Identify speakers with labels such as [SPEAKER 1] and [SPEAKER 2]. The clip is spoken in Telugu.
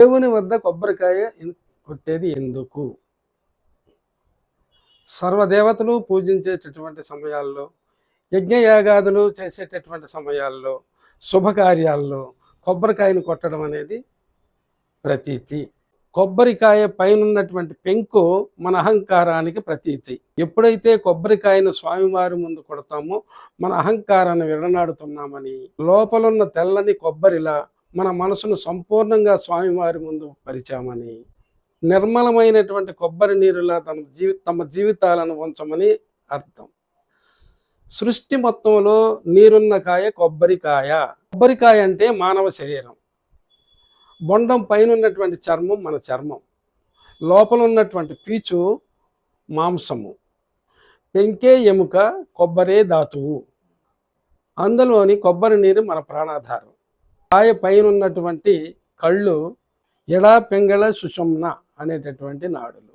[SPEAKER 1] దేవుని వద్ద కొబ్బరికాయ కొట్టేది ఎందుకు? సర్వదేవతలు పూజించేటటువంటి సమయాల్లో యజ్ఞయాగాదులు చేసేటటువంటి సమయాల్లో శుభకార్యాల్లో కొబ్బరికాయను కొట్టడం అనేది ప్రతీతి. కొబ్బరికాయ పైనన్నటువంటి పెంకు మన అహంకారానికి ప్రతీతి. ఎప్పుడైతే కొబ్బరికాయను స్వామివారి ముందు కొడతామో మన అహంకారాన్ని విడనాడుతున్నామని లోపలున్న తెల్లని కొబ్బరిలా మన మనసును సంపూర్ణంగా స్వామివారి ముందు పరిచామని నిర్మలమైనటువంటి కొబ్బరి నీరులా తన జీవి తమ జీవితాలను ఉంచమని అర్థం. సృష్టి మొత్తంలో నీరున్న కాయ కొబ్బరికాయ కొబ్బరికాయ అంటే మానవ శరీరం. బొండం పైన ఉన్నటువంటి చర్మం మన చర్మం. లోపల ఉన్నటువంటి పీచు మాంసము. పెంకే ఎముక కొబ్బరే ధాతువు. అందులోని కొబ్బరి నీరు మన ప్రాణాధారం. కాయ పైన ఉన్నటువంటి కళ్ళు ఎడా పెంగళ సుషమ్న అనేటటువంటి నాడులు.